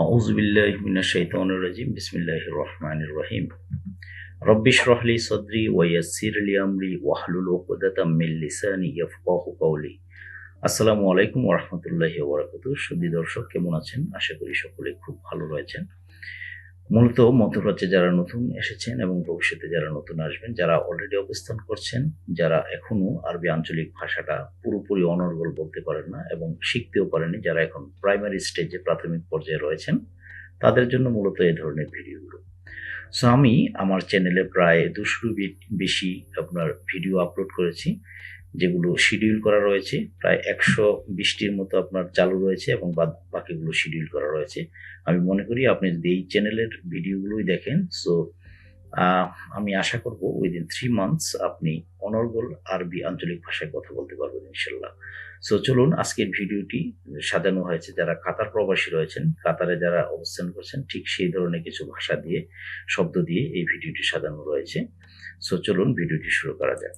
আউজবিল্লাহিমিনাশাইতানুরাজিম বিসমিল্লাহ রহমান রহিম। রব্বিশ রহলি সদরি ওয়াসিরলি আমরি ওয়াহলুল ওকদাতাম মিল লিসানি ইয়াফকাহু কাউলি আসসালামু আলাইকুম ওরহমতুল্লাহি ওবরাকাতু সুদী দর্শক, কেমন আছেন? আশা করি সকলে খুব ভালো রয়েছেন। মূলত মধ্যপ্রাচ্যে যারা নতুন এসেছেন এবং ভবিষ্যতে যারা নতুন আসবেন, যারা অলরেডি অবস্থান করছেন, যারা এখনও আরবি আঞ্চলিক ভাষাটা পুরোপুরি অনর্গল বলতে পারেন না এবং শিখতেও পারেনি যারা এখন প্রাইমারি স্টেজে প্রাথমিক পর্যায়ে রয়েছেন, তাদের জন্য মূলত এই ধরনের ভিডিওগুলো। সো আমি আমার চ্যানেলে প্রায় দুশোরও বেশি আপনার ভিডিও আপলোড করেছি। যেগুলো শিডিউল করা রয়েছে, প্রায় একশো বিশটির মতো আপনার চালু রয়েছে এবং বাকিগুলো শিডিউল করা রয়েছে। আমি মনে করি আপনি যদি এই চ্যানেলের ভিডিওগুলোই দেখেন সো আমি আশা করব উইদিন থ্রি মান্থস আপনি অনর্গল আরবি আঞ্চলিক ভাষায় কথা বলতে পারবেন, ইনশাল্লাহ। সো চলুন আজকের ভিডিওটি সাজানো হয়েছে। যারা কাতার প্রবাসী রয়েছেন, কাতারে যারা অবস্থান করছেন, ঠিক সেই ধরনের কিছু ভাষা দিয়ে, শব্দ দিয়ে এই ভিডিওটি সাজানো রয়েছে। সো চলুন ভিডিওটি শুরু করা যাক।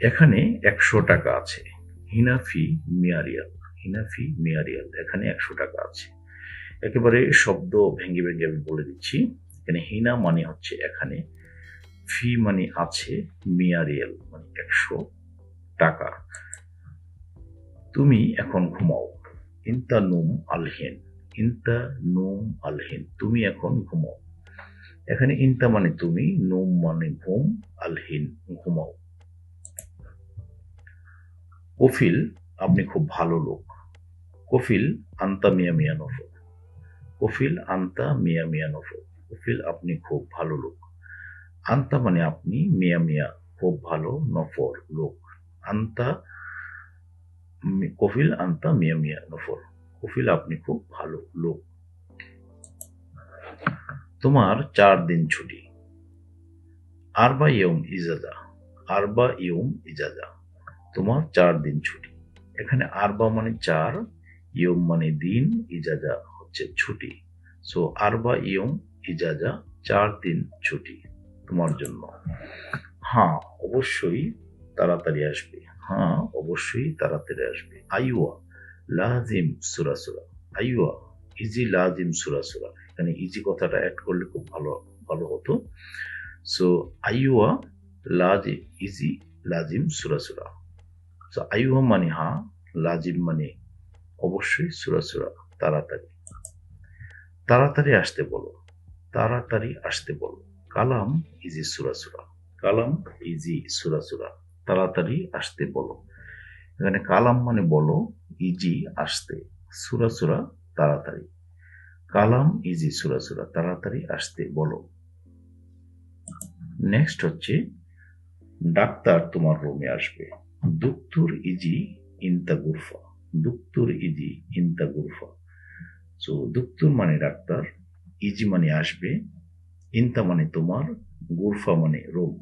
এখানে একশো টাকা আছে। হিনাফি মিয়ারিয়াল। হিনাফি মিয়ারিয়াল। এখানে একশো টাকা আছে। একেবারে শব্দ ভেঙে ভেঙে আমি বলে দিচ্ছি। এখানে হিনা মানে হচ্ছে এখানে, ফি মানে আছে মিয়ারিয়াল মানে একশো টাকা। তুমি এখন ঘুমাও। ইন্তা নুম আলহেন, ইন্তা নুম আলহেন, তুমি এখন ঘুমাও। এখানে ইন্তা মানে তুমি, নুম মানে ঘুম, আলহিন ঘুমাও। কফিল, আপনি খুব ভালো লোক। কফিল, আন্তা মিয়া মিয়া নফর। কফিল, আন্তা মিয়া নফর। কফিল, আপনি খুব ভালো লোক। আন্তা মানে আপনি মিয়া মিয়া খুব ভালো নফর লোক। আন্তা কফিল আন্তা মিয়া মিয়া নফর। কফিল আপনি খুব ভালো লোক। তোমার চার দিন ছুটি। আরবা ইয়ম ইজাজা। আরবা ইয়ম ইজাজা। তোমার চার দিন ছুটি। এখানে আরবা মানে চার, ইয়ম মানে দিন, ইজাজা হচ্ছে ছুটি। সো আরবা ইয়ম ইজাজা, চার দিন ছুটি তোমার জন্য। হ্যাঁ অবশ্যই তাড়াতাড়ি আসবে। হ্যাঁ অবশ্যই তাড়াতাড়ি আসবে। আইওয়া লাজিম সুরা সুরা। আইওয়া ইজি লাজিম সুরা সুরা। এখানে ইজি কথাটা অ্যাড করলে খুব ভালো ভালো হতো। সো আইওয়া লাজিম ইজি, লাজিম সুরা সুরা। সো আইওয়া মানে হ্যাঁ লাজিম মানে অবশ্যই সুরা সুরা। তাড়াতাড়ি। তাড়াতাড়ি আসতে বলো। তাড়াতাড়ি আসতে বলো। কালাম, ইজি সুরা সুরা। কালাম, ইজি সুরা সুরা। তাড়াতাড়ি আসতে বলো। এখানে কালাম মানে বলো ইজি আসতে। সুরা সুরা তাড়াতাড়ি। কালাম ইজি সুরা সুরা তাড়াতাড়ি আসতে বলো। নেক্সট হচ্ছে, ডাক্তার তোমার রুমে আসবে। দুক্তুর ইজি ইনতা গুরফা দুক্তুর ইজি ইনতা গুরফা সো দুক্তুর মানে ডাক্তার ইজি মানে আসবে ইনতা মানে তোমার গুরফা মানে রুম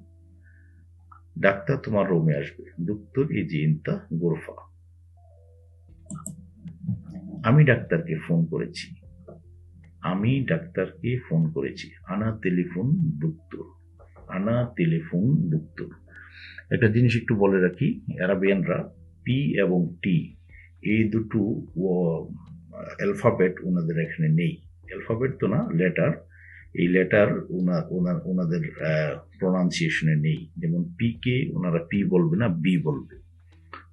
ডাক্তার তোমার রুমে আসবে। দুক্তুর ইজি ইনতা গুরফা। আমি ডাক্তারকে ফোন করেছি। আমি ডাক্তারকে ফোন করেছি। আনা টেলিফোন দুক্তুর আনা টেলিফোন দুক্তুর একটা জিনিস একটু বলে রাখি, অ্যারাবিয়ানরা পি এবং টি এই দুটো অ্যালফাবেট ওনাদের এখানে নেই। অ্যালফাবেট তো না, লেটার। এই লেটার ওনাদের প্রোনাউন্সিয়েশনে নেই। যেমন পি কে ওনারা পি বলবে না বি বলবে।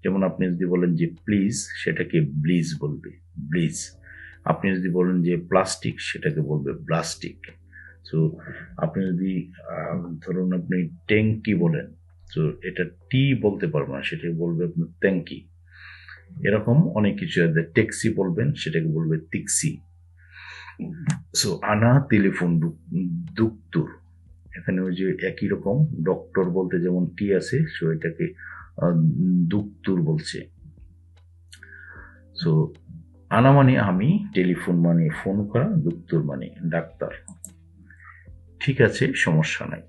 যেমন আপনি যদি বলেন যে প্লিজ সেটাকে ব্লিজ বলবে। ব্লিজ আপনি যদি বলেন যে প্লাস্টিক সেটাকে বলবে প্লাস্টিক সো আপনি যদি ধরুন আপনি ট্যাঙ্কি বলেন তো এটা টি বলতে পারব না, সেটাকে বলবে আপনার ট্যাঙ্কি এরকম অনেক কিছু ট্যাক্সি বলবেন, সেটাকে বলবে তিক্সি সো আনা টেলিফোন দুক্তুর এখানে ওই যে একই রকম ডক্টর বলতে যেমন টি আছে সো এটাকে দুক্তুর বলছে। সো আনা মানে আমি টেলিফোন মানে ফোন করা দুক্তুর মানে ডাক্তার। ঠিক আছে, সমস্যা নাই।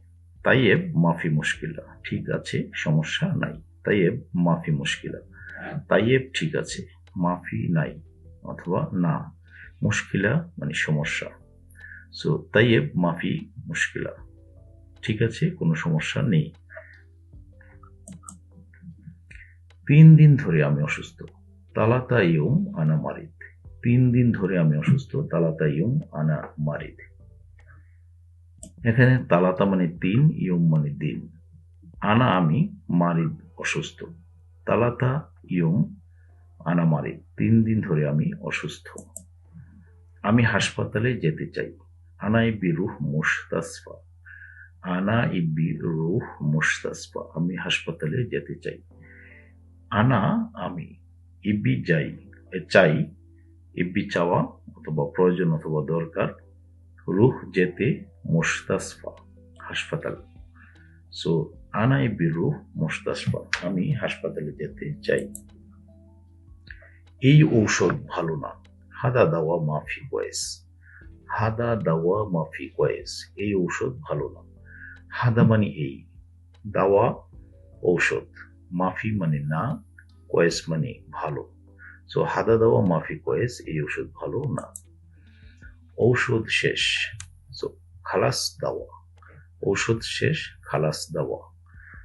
তাইয়েব মাফি মুশকিলা। ঠিক আছে, সমস্যা নাই। তাইয়েব মাফি মুশকিলা। তাইয়েব ঠিক আছে, মাফি নাই, অথবা না। মুশকিলা মানে সমস্যা। সো তাইয়েব মাফি মুশকিলা। ঠিক আছে, কোনো সমস্যা নেই। তিন দিন ধরে আমি অসুস্থ। তালাতা ইউম আনা মারিদ। তিন দিন ধরে আমি অসুস্থ। তালাতা ইউম আনা মারিদ। এখানে তালাতা মানে তিন ইউম মানে দিন। আনা আমি মারিদ অসুস্থ। তালাতা ইউম আনা মারিদ। তিন দিন ধরে আমি অসুস্থ। আমি হাসপাতালে যেতে চাই আনা ইবি রুহ মুস্তাসফা আনা ইবি রুহ মুস্তাসফা আমি হাসপাতালে যেতে চাই। আনা আমি ইবি যাই, চাই, ইবি চাওয়া অথবা প্রয়োজন অথবা দরকার, রুহ যেতে মুস্তাসফা হাসপাতাল। সো আনা ইবি রুহ মুস্তাসফা আমি হাসপাতালে যেতে চাই। এই ঔষধ ভালো না। হাদা দাওয়া মাফি কয়েস। হাদা দাওয়া মাফি কয়েস, এই ঔষধ ভালো না। হাদা মানে এই, দাওয়া ঔষধ, মাফি মানে না, কয়েস মানে ভালো। সো হাদা দাওয়া মাফি কয়েস, এই ওষুধ ভালো না। ঔষধ শেষ সো খালাস দাওয়া। ঔষধ শেষ, খালাস দাওয়া।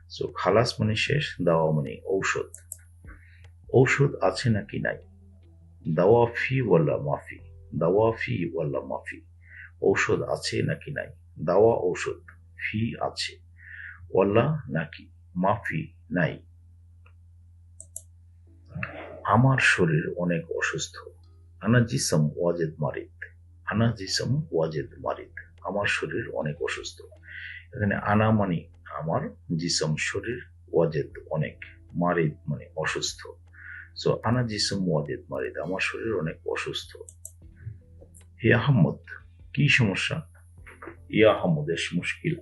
সো খালাস মানে শেষ, দাওয়া মানে ঔষধ। ঔষধ আছে নাকি নাই? দাওয়া ফি ওয়াল্লা মাফি? দাওয়া ফি ওয়াল্লা মাফি। ঔষধ আছে নাকি নাই? দাওয়া ঔষধ ফি আছে। ওয়াল্লা নাকি মাফি নাই? আমার শরীর অনেক অসুস্থ। আনা জিসম ওয়াজেদ মারিদ। আনা জিসম ওয়াজেদ মারিদ। আমার শরীর অনেক অসুস্থ। এখানে আনা মানে আমার জিসম শরীর, ওয়াজেদ অনেক। মারিদ মানে অসুস্থ। সো আনা জিসম মারিদ আমার শরীর অনেক অসুস্থ হে আহমদ কি সমস্যা ইয়া আহমদ এস মুশকিলা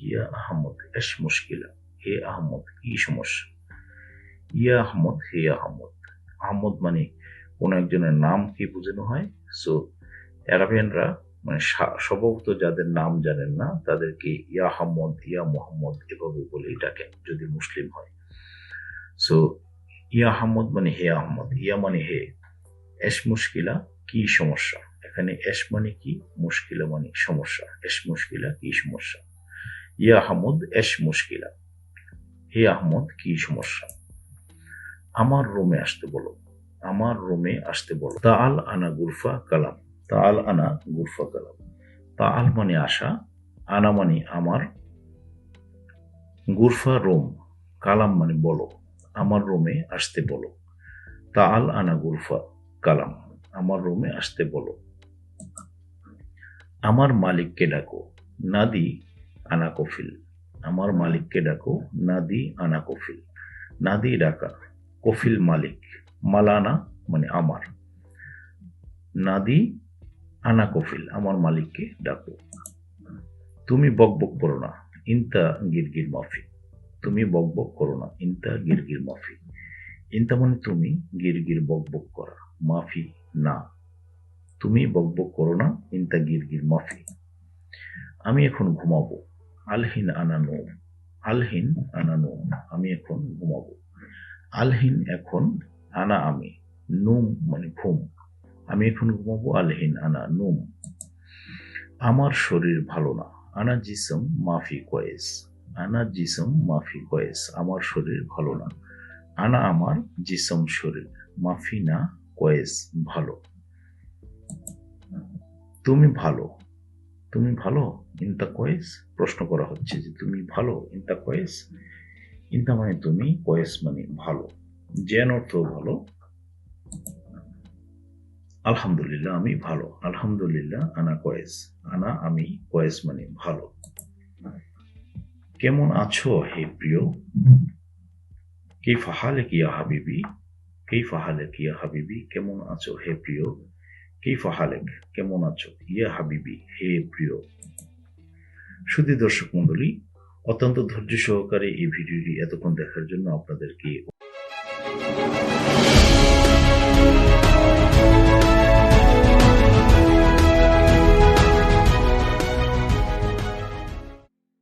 ইয়া আহমদ এস মুশকিলা হে আহমদ কি সমস্যা ইয়া আহমদ হে আহমদ আহমদ মানে কোন একজনের নাম কি বোঝানো হয় সো অ্যারাবিয়ানরা মানে স্বভাবত যাদের নাম জানেন না তাদেরকে ইয়া আহমদ ইয়া মোহাম্মদ এভাবে বলে ডাকেন যদি মুসলিম হয় সো ইয়া আহমদ মানে হে আহমদ, ইয়া মানে হে। এস মুশকিলা কি সমস্যা? এখানে এস মানে কি, মুশকিলা মানে সমস্যা। এস মুশকিলা কি সমস্যা? ইয়া আহমদ এস মুশকিলা। হে আহমদ, কি সমস্যা? আমার রুমে আসতে বলো। আমার রুমে আসতে বলো। তাল আনা গুরফা কালাম। তাল আনা গুরফা কালাম। তাল মানে আসা আনা মানে আমার। গুরফা রোম, কালাম মানে বলো। আমার রুমে আসতে বলো। তাল আনা গুরফা কালাম, আমার রুমে আসতে বলো। আমার মালিককে ডাকো, নাদি আনা কফিল। আমার মালিককে ডাকো, নাদি আনা কফিল। নাদি ডাকা, কফিল মালিক, মালানা মানে আমার। নাদি আনা কফিল, আমার মালিককে ডাকো। তুমি বকবক করো না, ইনতা গিরগির মাফি তুমি বকবক করো না। ইনতা গিরগির মাফি। ইনতা মানে তুমি গিরগির বকবক করা। মাফি না। তুমি বকবক করো না, ইনতা গিরগির মাফি। আমি এখন ঘুমাবো। আলহিন আনা নোম। আলহিন আনা নোম। আমি এখন ঘুমাবো। আলহিন এখন আনা আমি। নুম মানে ঘুম। আমি এখন ঘুমাবো, আলহিন আনা নুম। আমার শরীর ভালো না। আনা জিসম মাফি কয়েস। আনা জিসম মাফি কয়েস, আমার শরীর ভালো না। আনা আমার জিসম শরীর, মাফি না কয়েস, ভালো। তুমি ভালো। তুমি ভালো? ইনতা কয়েস? প্রশ্ন করা হচ্ছে যে তুমি ভালো, ইনতা কয়েস? ইনতা মানে তুমি, কয়েস মানে ভালো। জ্ঞান অর্থ ভালো। আলহামদুলিল্লাহ, আমি ভালো। আলহামদুলিল্লাহ, আনা কয়েস। আনা, আমি কয়েস মানে ভালো। কেমন আছো হে প্রিয়? কে ফাহালে কিয়া হাবিবি? কে ফাহালে কিয়া হাবিবি? কেমন আছো হে প্রিয়? কে ফাহালে, কেমন আছো ইয়া হাবিবি হে প্রিয়? সুধী দর্শক মন্ডলী অত্যন্ত ধৈর্য সহকারে এই ভিডিওটি এতক্ষণ দেখার জন্য আপনাদেরকে